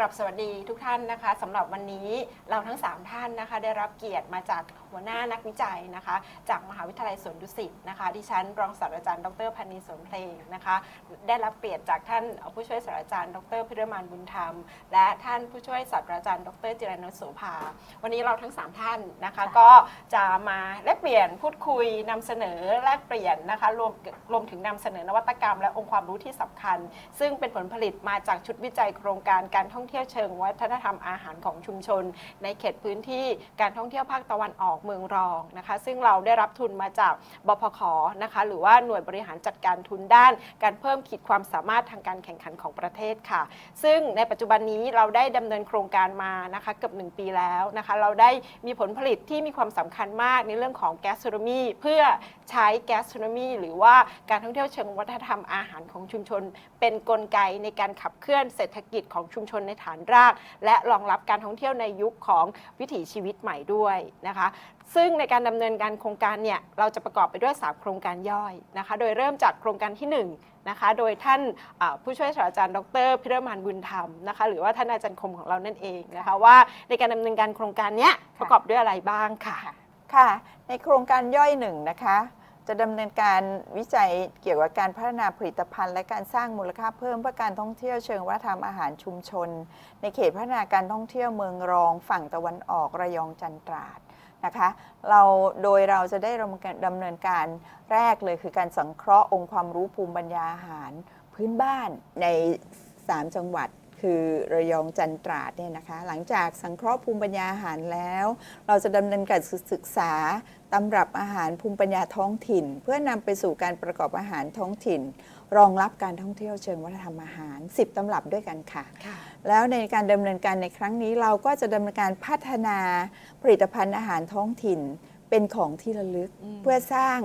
กลับสวัสดีทุกท่านนะคะสำหรับวันนี้เราทั้ง 3 ท่านนะคะ ได้รับเกียรติมาจาก หัวหน้านักวิจัยนะคะ จากมหาวิทยาลัยสวนดุสิตนะคะ ดิฉันรองศาสตราจารย์ดรพันนีสวนเพลงนะคะ ได้รับเกียรติจากท่านผู้ช่วยศาสตราจารย์ดรพิรมานบุญธรรม และท่านผู้ช่วยศาสตราจารย์ดรจิรนนท์โสภา วันนี้เราทั้ง 3 ท่านนะคะ ก็จะมาแลกเปลี่ยนพูดคุยนำเสนอแลกเปลี่ยนนะคะรวมรวมถึงนำเสนอนวัตกรรม และองค์ความรู้ที่สำคัญ ซึ่งเป็นผลผลิตมาจากชุดวิจัยโครงการการท่องเที่ยวเชิงวัฒนธรรมอาหารของชุมชน ในเขตพื้นที่การท่องเที่ยวภาคตะวันออกเมืองรองนะคะซึ่งเราได้รับทุนมาจากบพคนะคะหรือว่าหน่วยบริหารจัดการทุนด้าน การเพิ่มขีดความสามารถทางการแข่งขันของประเทศค่ะ ซึ่งในปัจจุบันนี้เราได้ดำเนินโครงการมานะคะเกือบ1 ปีแล้วนะคะเราได้มีผลผลิตที่มีความสำคัญมากในเรื่องของแกสโทรมีเพื่อใช้แกสโทรมีหรือว่าการท่องเที่ยวเชิงวัฒนธรรมอาหารของชุมชน เป็นนกลไกในการขับเคลื่อนเศรษฐกิจของชุมชนในฐานราก และรองรับการท่องเที่ยวในยุคของวิถีชีวิตใหม่ด้วยนะคะซึ่งในการดำเนินการโครงการเนี่ยเราจะประกอบไปด้วย 3 โครงการย่อยนะคะ โดยเริ่มจากโครงการที่ 1 นะคะ โดยท่านอ่าผู้ช่วยศาสตราจารย์ดรพิรมานบุญธรรมนะคะ หรือว่าท่านอาจารย์คมของเรานั่นเองนะคะ ว่าในการดำเนินการโครงการเนี้ยประกอบด้วยอะไรบ้างค่ะค่ะ ในโครงการย่อยหนึ่งนะคะ จะดำเนินการวิจัยเกี่ยวกับการพัฒนาผลิตภัณฑ์ และการสร้างมูลค่าเพิ่มเพื่อการท่องเที่ยวเชิงวัฒนธรรมอาหารชุมชน ในเขตพัฒนาการท่องเที่ยวเมืองรอง ฝั่งตะวันออกระยองจันตราด นะคะเราโดยเราจะได้ดำเนินการแรกเลยคือการสังเคราะห์องค์ความรู้ภูมิปัญญาอาหารพื้นบ้านใน 3 จังหวัด คือระยองจันตราดเนี่ยนะคะ หลังจากสังเคราะห์ภูมิปัญญาอาหารแล้ว เราจะดำเนินการศึกษาตำรับอาหารภูมิปัญญาท้องถิ่น เพื่อนำไปสู่การประกอบอาหารท้องถิ่น รองรับการท่องเที่ยวเชิงวัฒนธรรมอาหาร 10ตำรับด้วยกันค่ะค่ะแล้วในการดำเนินการในครั้งนี้เราก็จะดำเนินการพัฒนาผลิตภัณฑ์อาหารท้องถิ่น เป็นของที่ระลึกอืมเพื่อสร้าง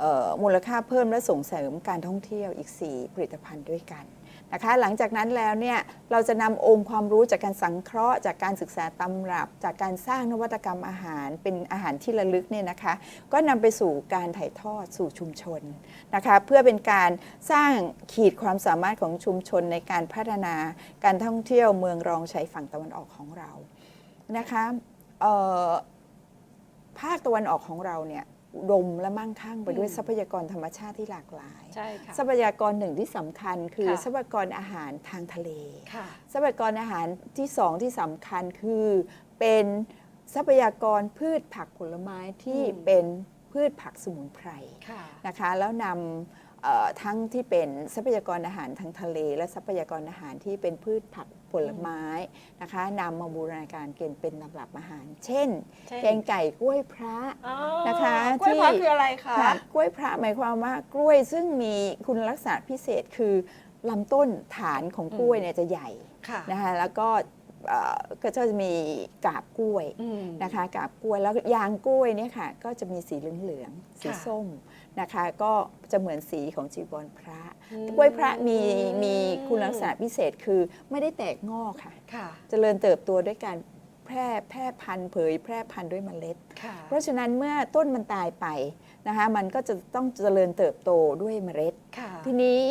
เอ่อมูลค่าเพิ่มและส่งเสริมการท่องเที่ยวอีก 4 ผลิตภัณฑ์ด้วยกัน นะคะหลังจากนั้นแล้วเนี่ยเราจะนำองค์ความรู้จากการสังเคราะห์ จากการศึกษาตำรับ จากการสร้างนวัตกรรมอาหารเป็นอาหารที่ระลึกเนี่ยนะคะ ก็นำไปสู่การถ่ายทอดสู่ชุมชนนะคะเพื่อเป็นการสร้างขีดความสามารถของชุมชนในการพัฒนาการท่องเที่ยวเมืองรองชายฝั่งตะวันออกของเรานะคะภาคตะวันออกของเราเนี่ย ดมและมั่งคั่งไปด้วยอืมทรัพยากรธรรมชาติที่หลากหลายใช่ค่ะทรัพยากรหนึ่งที่สำคัญคือค่ะทรัพยากรอาหารทางทะเลค่ะทรัพยากรอาหารที่สองที่สำคัญคือเป็นทรัพยากรพืชผักผลไม้ที่อืมเป็นพืชผักสมุนไพรค่ะนะคะ แล้วนำเอ่อทั้งที่เป็นทรัพยากรอาหารทางทะเล และทรัพยากรอาหารที่เป็นพืชผัก ผลไม้นะคะนำมาบูรณาการเกณฑ์เป็นลำดับอาหาร เช่น เช่น แกงไก่กล้วยพระ อ๋อนะคะกล้วยพระที่คืออะไรคะค่ะกล้วยพระหมายความว่ากล้วยซึ่งมีคุณลักษณะพิเศษคือลำต้นฐานของกล้วยเนี่ยจะใหญ่ค่ะ นะคะแล้วก็ เอ่อก็จะมีกาบกล้วยอืมนะคะกาบกล้วยแล้วยางกล้วยเนี่ยค่ะก็จะมีสีเหลืองๆสีค่ะ ส้มนะคะ ก็จะเหมือนสีของจีวรพระอืมกล้วยพระมีมีคุณลักษณะพิเศษคือไม่ได้แตกงอกค่ะ ค่ะเจริญเติบโตด้วยการแพร่แพร่พันธุ์เผยแพร่พันธุ์ด้วยเมล็ด ค่ะ เพราะฉะนั้นเมื่อต้นมันตายไปนะคะมันก็จะต้องเจริญเติบโตด้วยเมล็ด ค่ะ ทีนี้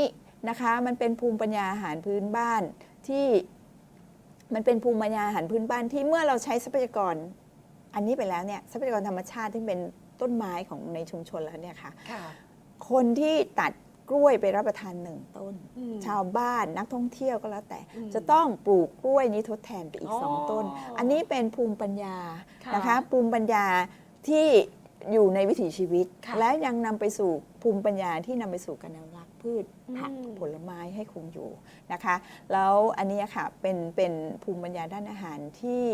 นะคะมันเป็นภูมิปัญญาอาหารพื้นบ้านที่ มันเป็นภูมิปัญญาอาหารพื้นบ้านที่เมื่อเราใช้ทรัพยากร อันนี้ไปแล้วเนี่ยทรัพยากรธรรมชาติที่เป็นต้นไม้ของในชุมชนแล้วเนี่ยค่ะ ค่ะ คนที่ตัดกล้วยไปรับประทานหนึ่งต้น อืมชาวบ้านนักท่องเที่ยวก็แล้วแต่ อืมจะต้องปลูกกล้วยนี้ทดแทนไปอีกอ๋อสองต้น อันนี้เป็นภูมิปัญญาค่ะนะคะภูมิปัญญาที่อยู่ในวิถีชีวิต ค่ะ และยังนำไปสู่ภูมิปัญญาที่นำไปสู่การอนุรักษ์ พืชผักอืมผลไม้ให้คงอยู่นะคะ แล้วอันนี้ค่ะเป็นเป็นภูมิปัญญาด้านอาหารที่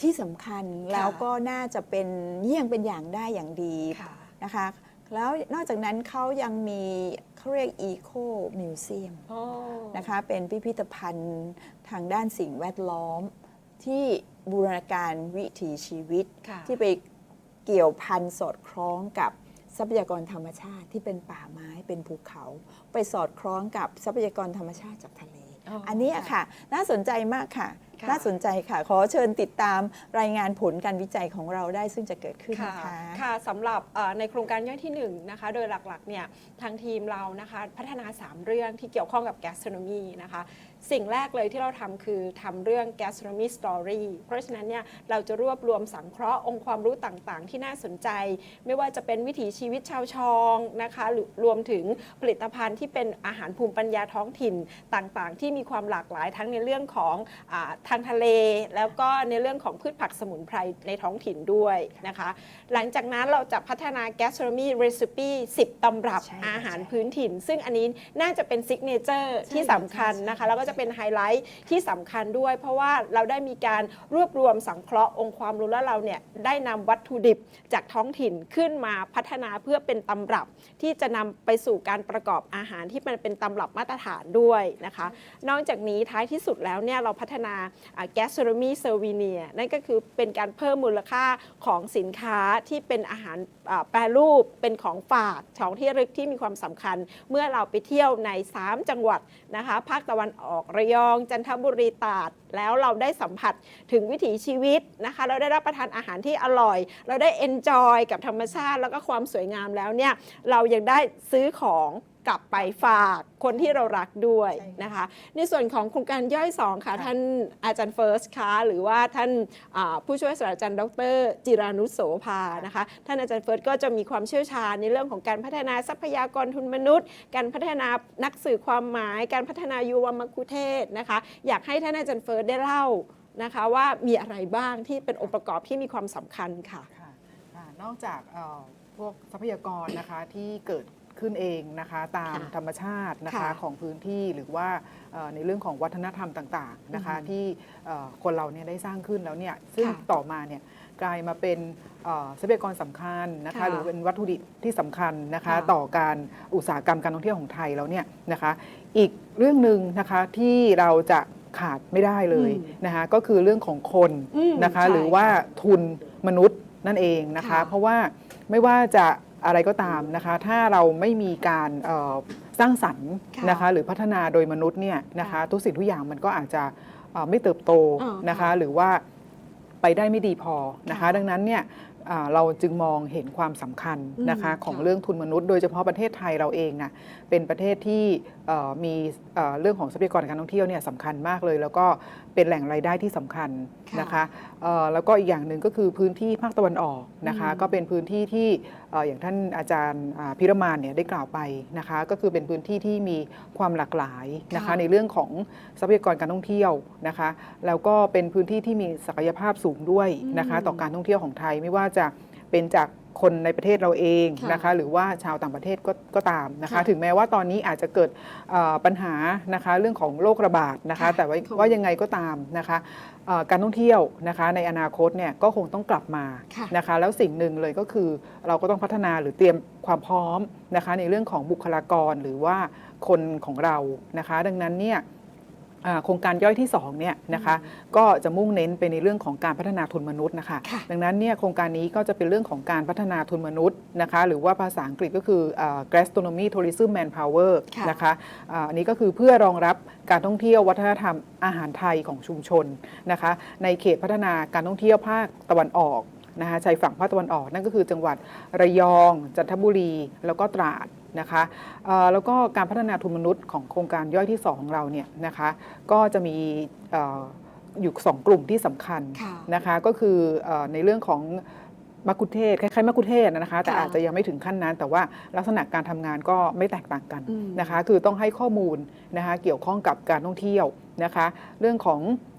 ที่สำคัญแล้วก็น่าจะเป็นเยี่ยงเป็นอย่างได้อย่างดีค่ะนะคะแล้วนอกจากนั้นเขายังมีเขาเรียก Eco Museum โอ้นะคะเป็นพิพิธภัณฑ์ทางด้านสิ่งแวดล้อม ที่บูรณาการวิถีชีวิตค่ะที่ไปเกี่ยวพันสอดคล้องกับ ทรัพยากรธรรมชาติที่เป็นป่าไม้เป็นภูเขา ไปสอดคล้องกับทรัพยากรธรรมชาติจากทะเลอ๋ออัอันนี้อะค่ะ น่าสนใจมากค่ะค่ะ น่าสนใจค่ะ ขอเชิญติดตามรายงานผลการวิจัยของเราได้ซึ่งจะเกิดขึ้นค่ะนะคะค่ะสำหรับเอ่อในโครงการย่อยที่1นะคะโดยหลักๆเนี่ยทางทีมเรานะคะพัฒนา 3 เรื่องที่เกี่ยวข้องกับแกสโทรโนมีนะคะ สิ่งแรกเลยที่เราทำคือทำเรื่อง gastronomy story เพราะฉะนั้นเนี่ยเราจะรวบรวมสังเคราะห์องค์ความรู้ต่างๆ ที่น่าสนใจ ไม่ว่าจะเป็นวิถีชีวิตชาวชองนะคะหรือรวมถึงผลิตภัณฑ์ที่เป็นอาหารภูมิปัญญาท้องถิ่นต่างๆ ที่มีความหลากหลายทั้งในเรื่องของอาทางทะเล แล้วก็ในเรื่องของพืชผักสมุนไพรในท้องถิ่นด้วยนะคะ หลังจากนั้นเราจะพัฒนา gastronomy recipe 10 ตำรับใช่อาหารใช่พื้นถิ่น ซึ่งอันนี้น่าจะเป็นซิกเนเจอร์ที่สำคัญนะคะแล้วก็จะเป็นไฮไลท์ที่สำคัญด้วย เพราะว่าเราได้มีการรวบรวมสังเคราะห์องค์ความรู้แล้วเราเนี่ยได้นำวัตถุดิบจากท้องถิ่นขึ้นมาพัฒนาเพื่อเป็นตำรับที่จะนำไปสู่การประกอบอาหารที่มันเป็นตำรับมาตรฐานด้วยนะคะ นอกจากนี้ท้ายที่สุดแล้วเนี่ยเราพัฒนา gastronomy souvenir นั่นก็คือเป็นการเพิ่มมูลค่าของสินค้าที่เป็นอาหารแปรรูปเป็นของฝากของที่ระลึกที่มีความสำคัญ เมื่อเราไปเที่ยวใน 3 จังหวัดนะคะภาคตะวันออกระยอง จันทบุรีตราดแล้วเราได้สัมผัสถึงวิถีชีวิตนะคะ เราได้รับประทานอาหารที่อร่อย เราได้เอนจอยกับธรรมชาติแล้วก็ความสวยงามแล้วเนี่ยเรายังได้ซื้อของ กลับไปฝากคนที่เรารักด้วยใช่ค่ะนะคะ ในส่วนของโครงการย่อย 2 ค่ะ ท่านอาจารย์เฟิร์สคะหรือว่าท่านอ่าผู้ช่วยศาสตราจารย์ดร จิรานุชโสภานะคะ ท่านอาจารย์เฟิร์สก็จะมีความเชี่ยวชาญในเรื่องของการพัฒนาทรัพยากรทุนมนุษย์ การพัฒนานักสื่อความหมาย การพัฒนายุวมคุเทศก์นะคะ อยากให้ท่านอาจารย์เฟิร์สได้เล่านะคะว่ามีอะไรบ้างที่เป็นองค์ประกอบที่มีความสำคัญค่ะค่ะอ่านอกจากเอ่อพวกทรัพยากรนะคะที่เกิด ขึ้นเองนะคะ ตามค่ะธรรมชาตินะคะค่ะของพื้นที่หรือว่าเอ่อในเรื่องของวัฒนธรรมต่างๆนะคะอือฮึที่เอ่อคนเราเนี่ยได้สร้างขึ้นแล้วเนี่ยซึ่งค่ะต่อมาเนี่ยกลายมาเป็นเอ่อทรัพยากรสำคัญนะคะค่ะหรือเป็นวัตถุดิบที่สำคัญนะคะค่ะ ต่อการอุตสาหกรรมการท่องเที่ยวของไทยแล้วเนี่ยนะคะ อีกเรื่องหนึ่งนะคะที่เราจะขาดไม่ได้เลยอืมนะคะก็คือเรื่องของคนอืมนะคะ ใช่หรือว่าทุนมนุษย์นั่นเองนะคะ ค่ะเพราะว่าไม่ว่าจะ อะไรก็ตามนะคะ ถ้าเราไม่มีการเอ่อสร้างสรรค์ค่ะนะคะ หรือพัฒนาโดยมนุษย์เนี่ยนะคะค่ะทุกสิ่งทุกอย่างมันก็อาจจะเอ่อไม่เติบโตอ่านะคะค่ะหรือว่าไปได้ไม่ดีพอนะคะค่ะดังนั้นเนี่ยอ่าเราจึงมองเห็นความสำคัญนะคะอืมของค่ะเรื่องทุนมนุษย์ โดยเฉพาะประเทศไทยเราเองนะเป็นประเทศที่เอ่อมีเอ่อเรื่องของทรัพยากรการท่องเที่ยวเนี่ยสำคัญมากเลย แล้วก็เป็นแหล่งรายได้ที่สำคัญนะคะเอ่อแล้วก็อีกอย่างหนึ่งก็คือพื้นที่ภาคตะวันออกนะคะอืมก็เป็นพื้นที่ที่เอ่ออย่างท่านอาจารย์อ่าพิรมานเนี่ยได้กล่าวไปนะคะก็คือเป็นพื้นที่ที่มีความหลากหลายนะคะค่ะในเรื่องของทรัพยากรการท่องเที่ยวนะคะแล้วก็เป็นพื้นที่ที่มีศักยภาพสูงด้วยนะคะอืมต่อการท่องเที่ยวของไทยไม่ว่าจะเป็นจาก คนในประเทศเราเองค่ะนะคะหรือว่าชาวต่างประเทศก็ก็ตามนะคะค่ะถึงแม้ว่าตอนนี้อาจจะเกิดเอ่อปัญหานะคะเรื่องของโรคระบาดนะคะค่ะแต่ว่าถูกว่ายังไงก็ตามนะคะเอ่อการท่องเที่ยวนะคะในอนาคตเนี่ยก็คงต้องกลับมาค่ะนะคะ แล้วสิ่งหนึ่งเลยก็คือเราก็ต้องพัฒนาหรือเตรียมความพร้อมนะคะในเรื่องของบุคลากรหรือว่าคนของเรานะคะ ดังนั้นเนี่ยอ่า โครงการย่อยที่2เนี่ยนะคะก็จะมุ่งเน้นไปในเรื่องของการพัฒนาทุนมนุษย์นะคะค่ะดังนั้นเนี่ยโครงการนี้ก็จะเป็นเรื่องของการพัฒนาทุนมนุษย์นะคะหรือว่าภาษาอังกฤษก็คืออ่า gastronomy tourism manpower ค่ะนะคะอ่าอันนี้ก็คือเพื่อรองรับการท่องเที่ยววัฒนธรรมอาหารไทยของชุมชนนะคะในเขตพัฒนาการท่องเที่ยวภาคตะวันออกนะคะชายฝั่งภาคตะวันออกนั่นก็คือจังหวัดระยอง จันทบุรี แล้วก็ตราด นะคะเอ่อแล้วก็การพัฒนาทุนมนุษย์ของโครงการย่อยที่ 2 ของเราเนี่ยนะคะก็จะมีเอ่ออยู่สองกลุ่มที่สำคัญค่ะนะคะก็คือเออในเรื่องของมักคุเทศคล้ายๆมักคุเทศนะคะ แต่ค่ะอาจจะยังไม่ถึงขั้นนั้น แต่ว่าลักษณะการทำงานก็ไม่แตกต่างกันอืมนะคะ คือต้องให้ข้อมูลนะคะเกี่ยวข้องกับการท่องเที่ยวนะคะ เรื่องของเอ่อ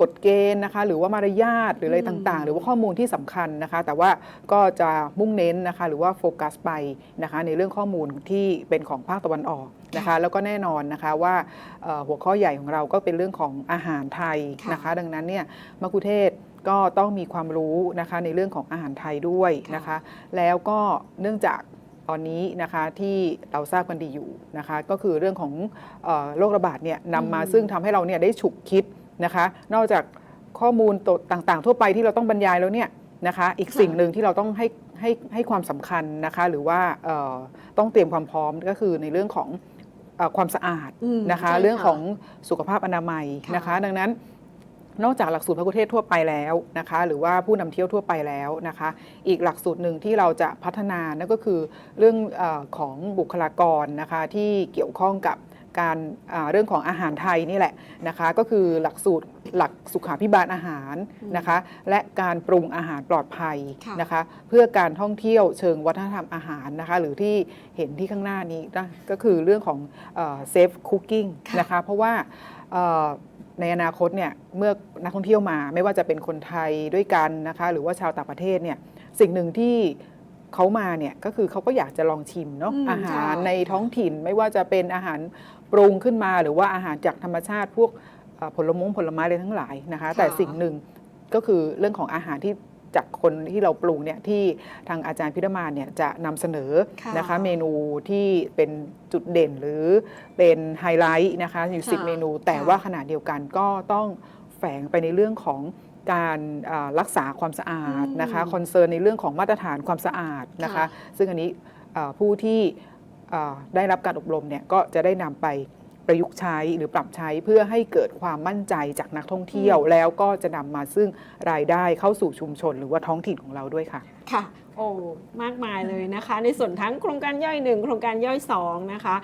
กฎเกณฑ์นะคะหรือว่ามารยาทหรืออะไรอืมต่างๆ หรือว่าข้อมูลที่สำคัญนะคะ แต่ว่าก็จะมุ่งเน้นนะคะหรือว่าโฟกัสไปนะคะในเรื่องข้อมูลที่เป็นของภาคตะวันออกนะคะค่ะแล้วก็แน่นอนนะคะว่าเอ่อหัวข้อใหญ่ของเราก็เป็นเรื่องของอาหารไทยค่ะนะคะ ดังนั้นเนี่ยมะคุเทศก็ต้องมีความรู้นะคะในเรื่องของอาหารไทยด้วยนะคะ แล้วก็เนื่องจากตอนนี้นะคะที่เราทราบกันดีอยู่นะคะ ก็คือเรื่องของเอ่อโรคระบาดเนี่ยนำมาอืมซึ่งทำให้เราเนี่ยได้ฉุกคิด นะคะ นอกจากข้อมูลตต่างๆ ทั่วไปที่เราต้องบรรยายแล้วเนี่ยนะคะ อีกสิ่งหนึ่งที่เราต้องให้ให้ให้ความสำคัญนะคะ หรือว่าเอ่อต้องเตรียมความพร้อมก็คือในเรื่องของเอ่อความสะอาดอืมนะคะใช่เรื่องค่ะของสุขภาพอนามัยค่ะนะคะ ดังนั้นนอกจากหลักสูตรพระกุเทศทั่วไปแล้วนะคะ หรือว่าผู้นำเที่ยวทั่วไปแล้วนะคะ อีกหลักสูตรหนึ่งที่เราจะพัฒนานั่นก็คือเรื่องเออของบุคลากรนะคะที่เกี่ยวข้องกับ การอ่าเรื่องของอาหารไทยนี่แหละนะคะก็คือหลักสูตรหลักสุขาพิบาลอาหารนะคะและการปรุงอาหารปลอดภัยค่ะนะคะเพื่อการท่องเที่ยวเชิงวัฒนธรรมอาหารนะคะหรือที่เห็นที่ข้างหน้านี้นะก็คือเรื่องของเซฟคุกกิ้งค่ะนะคะเพราะว่าเอ่อในอนาคตเนี่ยเมื่อนักท่องเที่ยวมาไม่ว่าจะเป็นคนไทยด้วยกันนะคะหรือว่าชาวต่างประเทศเนี่ยสิ่งหนึ่งที่ เขามาเนี่ยก็คือเขาก็อยากจะลองชิมเนาะอืมอาหารใช่ ในท้องถิ่นไม่ว่าจะเป็นอาหารปรุงขึ้นมา หรือว่าอาหารจากธรรมชาติพวกเอ่อผลมงผลไม้อะไรทั้งหลายนะคะ แต่สิ่งหนึ่งก็คือเรื่องของอาหารที่จากคนที่เราปรุงเนี่ยที่ทางอาจารย์พิรมานเนี่ยจะนำเสนอค่ะนะคะเมนูที่เป็นจุดเด่นหรือเป็นไฮไลท์นะคะอยู่สิบค่ะเมนู แต่ค่ะ ว่าขณะเดียวกันก็ต้องแฝงไปในเรื่องของ การอ่ารักษาความสะอาดนะคะคอนเซิร์นในเรื่องของมาตรฐานความสะอาดนะคะค่ะซึ่งอันนี้อ่าผู้ที่อ่าได้รับการอบรมเนี่ยก็จะได้นำไปประยุกต์ใช้หรือปรับใช้เพื่อให้เกิดความมั่นใจจากนักท่องเที่ยว แล้วก็จะนำมาซึ่งรายได้เข้าสู่ชุมชน หรือว่าท้องถิ่นของเราด้วยค่ะ ค่ะ โอ้มากมายเลยนะคะ ในส่วนทั้งโครงการย่อยหนึ่งโครงการย่อยสองนะคะ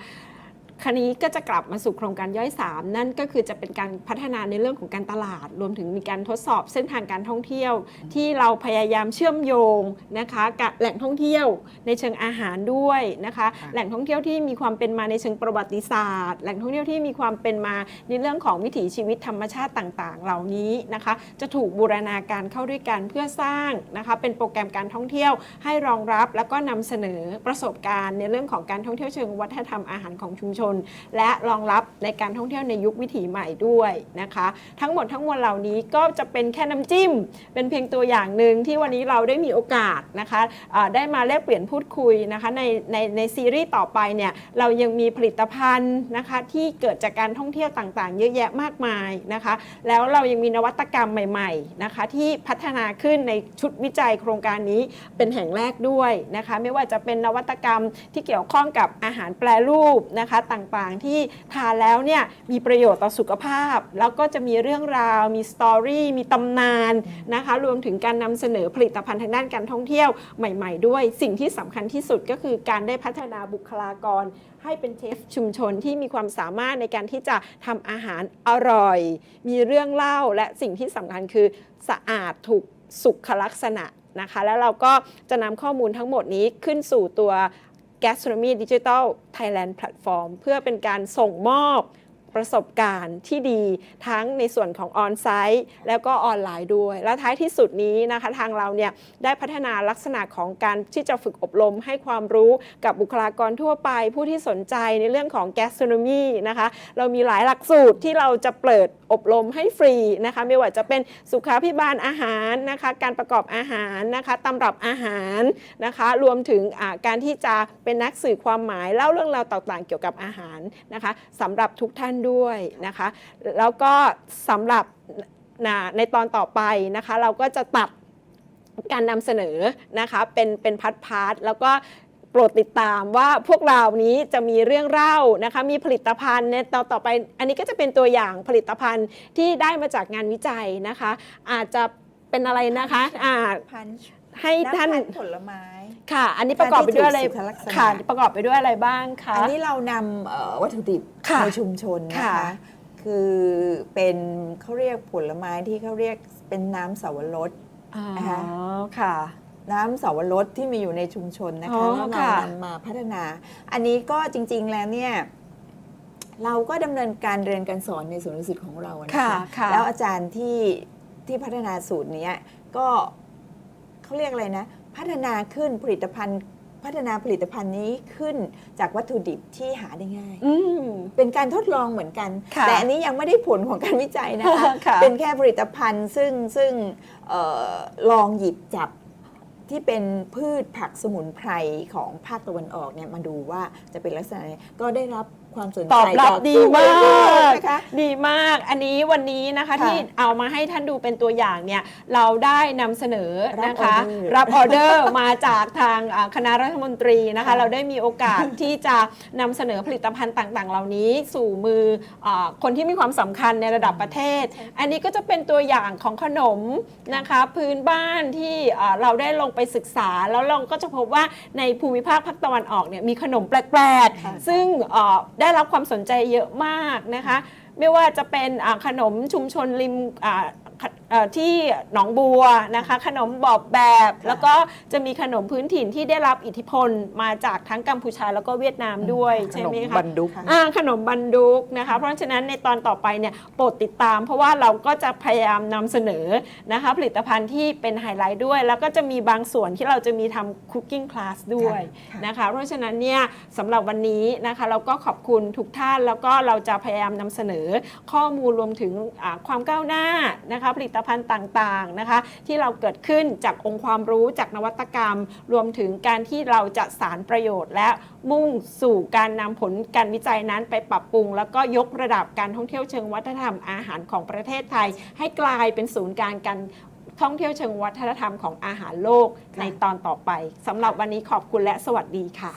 คราวนี้ก็จะกลับมาสู่โครงการย่อย 3 นั่นก็คือจะเป็นการพัฒนาในเรื่องของการตลาด รวมถึงมีการทดสอบเส้นทางการท่องเที่ยว ที่เราพยายามเชื่อมโยงนะคะกับแหล่งท่องเที่ยวในเชิงอาหารด้วยนะคะค่ะแหล่งท่องเที่ยวที่มีความเป็นมาในเชิงประวัติศาสตร์ แหล่งท่องเที่ยวที่มีความเป็นมาในเรื่องของวิถีชีวิตธรรมชาติต่าง ๆ เหล่านี้นะคะ จะถูกบูรณาการเข้าด้วยกันเพื่อสร้างนะคะเป็นโปรแกรมการท่องเที่ยวให้รองรับ แล้วก็นำเสนอประสบการณ์ในเรื่องของการท่องเที่ยวเชิงวัฒนธรรมอาหารของชุมชนและรองรับในการท่องเที่ยวในยุควิถีใหม่ด้วยนะคะ ทั้งหมดทั้งมวลเหล่านี้ก็จะเป็นแค่น้ำจิ้ม เป็นเพียงตัวอย่างหนึ่งที่วันนี้เราได้มีโอกาสนะคะอ่าได้มาแลกเปลี่ยนพูดคุยนะคะในในในซีรีส์ต่อไปเนี่ยเรายังมีผลิตภัณฑ์นะคะที่เกิดจากการท่องเที่ยวต่างๆ เยอะแยะมากมายนะคะ แล้วเรายังมีนวัตกรรมใหม่ๆนะคะที่พัฒนาขึ้นในชุดวิจัยโครงการนี้เป็นแห่งแรกด้วยนะคะ ไม่ว่าจะเป็นนวัตกรรมที่เกี่ยวข้องกับอาหารแปรรูปนะคะต่างๆ ที่ทานแล้วเนี่ยมีประโยชน์ต่อสุขภาพ แล้วก็จะมีเรื่องราว มีสตอรี่ มีตำนานนะคะ รวมถึงการนำเสนอผลิตภัณฑ์ทางด้านการท่องเที่ยวใหม่ ๆ ด้วย สิ่งที่สำคัญที่สุดก็คือการได้พัฒนาบุคลากร ให้เป็นเชฟชุมชนที่มีความสามารถในการที่จะทำอาหารอร่อย มีเรื่องเล่าและสิ่งที่สำคัญคือสะอาดถูกสุขลักษณะนะคะ แล้วเราก็จะนำข้อมูลทั้งหมดนี้ขึ้นสู่ตัว Gastronomy Digital Thailand Platform เพื่อเป็นการส่งมอบ ประสบการณ์ที่ดีทั้งในส่วนของออนไซต์แล้วก็ออนไลน์ด้วย และท้ายที่สุดนี้นะคะทางเราเนี่ยได้พัฒนาลักษณะของการที่จะฝึกอบรมให้ความรู้กับบุคลากรทั่วไป ผู้ที่สนใจในเรื่องของ gastronomy นะคะเรามีหลายหลักสูตรที่เราจะเปิดอบรมให้ฟรีนะคะไม่ว่าจะเป็นสุขาพิบาลอาหารนะคะการประกอบอาหารนะคะตำรับอาหารนะคะรวมถึงการที่จะเป็นนักสื่อความหมายเล่าเรื่องราวต่างๆ เกี่ยวกับอาหารนะคะสำหรับทุกท่านด้วยนะคะ แล้วก็สำหรับนะในตอนต่อไปนะคะ เราก็จะตัดการนำเสนอนะคะเป็นเป็นพัดพาร์ทแล้วก็โปรดติดตามว่าพวกเรานี้จะมีเรื่องเล่านะคะ มีผลิตภัณฑ์ในตอนต่อไป อันนี้ก็จะเป็นตัวอย่างผลิตภัณฑ์ที่ได้มาจากงานวิจัยนะคะ อาจจะเป็นอะไรนะคะอ่าพันช์ให้น้ำท่านพันธุ์ผลไม้ ค่ะ อันนี้ประกอบไปด้วยอะไรการที่ถูกสุขลักษณะ ค่ะประกอบไปด้วยอะไรบ้างคะ อันนี้เรานำเอ่อวัตถุดิบค่ะในชุมชนนะค่ะคะ คือเป็นเขาเรียกผลไม้ที่เขาเรียกเป็นน้ำเสาวรส อ๋อนะคะ ค่ะ น้ำเสาวรสที่มีอยู่ในชุมชนนะอ๋คะอแล้วเราค่ะ นำมาพัฒนา อันนี้ก็จริงๆแล้วเนี่ยเราก็ดำเนินการเรียนการสอนในสวนดุสิตของเรานะค่ะคะค่ะแล้วอาจารย์ที่ที่พัฒนาสูตรเนี้ยก็เขาเรียกอะไรนะ พัฒนาขึ้นผลิตภัณฑ์ พัฒนาผลิตภัณฑ์นี้ขึ้นจากวัตถุดิบที่หาได้ง่าย อืม เป็นการทดลองเหมือนกัน ค่ะแต่อันนี้ยังไม่ได้ผลของการวิจัยนะคะค่ะ เป็นแค่ผลิตภัณฑ์ซึ่งซึ่งเออลองหยิบจับที่เป็นพืชผักสมุนไพรของภาคตะวันออกเนี่ยมาดูว่าจะเป็นลักษณะไหนก็ได้รับ ความสนใจตอบรับจากดีมากนะคะ ดีมาก อันนี้วันนี้นะคะค่ะที่เอามาให้ท่านดูเป็นตัวอย่างเนี่ยเราได้นำเสนอรับนะคะออเดอร์รับออเดอร์มาจากทางอ่าคณะรัฐมนตรีนะคะค่ะเราได้มีโอกาสที่จะนำเสนอผลิตภัณฑ์ต่างๆ เหล่านี้สู่มืออาคนที่มีความสำคัญในระดับประเทศ อันนี้ก็จะเป็นตัวอย่างของขนมนะคะ พื้นบ้านที่อ่าเราได้ลงไปศึกษา แล้วเราก็จะพบว่าในภูมิภาคภาคตะวันออกเนี่ยมีขนมแปลกค่ะๆซึ่งเอ่อได้รับความสนใจเยอะมากนะคะ ไม่ว่าจะเป็นขนมชุมชนริม ที่หนองบัวนะคะ ขนมบอบแบบ แล้วก็จะมีขนมพื้นถิ่นที่ได้รับอิทธิพลมาจากทั้งกัมพูชาแล้วก็เวียดนามด้วยขใช่นมไหมคะบันดุกอ่าขนมบันดุกนะคะ เพราะฉะนั้นในตอนต่อไปเนี่ยโปรดติดตาม เพราะว่าเราก็จะพยายามนำเสนอนะคะผลิตภัณฑ์ที่เป็นไฮไลท์ด้วย แล้วก็จะมีบางส่วนที่เราจะมีทำคุกกิ้งคลาสด้วยค่ะนะคะเพราะฉะนั้นเนี่ยสำหรับวันนี้นะคะเราก็ขอบคุณทุกท่านแล้วก็เราจะพยายามนำเสนอข้อมูลรวมถึงอ่าความก้าวหน้านะคะผลิตภัณฑ์ต่างๆนะคะ ที่เราเกิดขึ้นจากองค์ความรู้จากนวัตกรรม รวมถึงการที่เราจะสารประโยชน์ และมุ่งสู่การนำผลการวิจัยนั้นไปปรับปรุง แล้วก็ยกระดับการท่องเที่ยวเชิงวัฒนธรรมอาหารของประเทศไทย ให้กลายเป็นศูนย์กลารการท่องเที่ยวเชิงวัฒนธรรมของอาหารโลกในตอนต่อไปสำหรับวันนี้ขอบคุณและสวัสดีค่ะ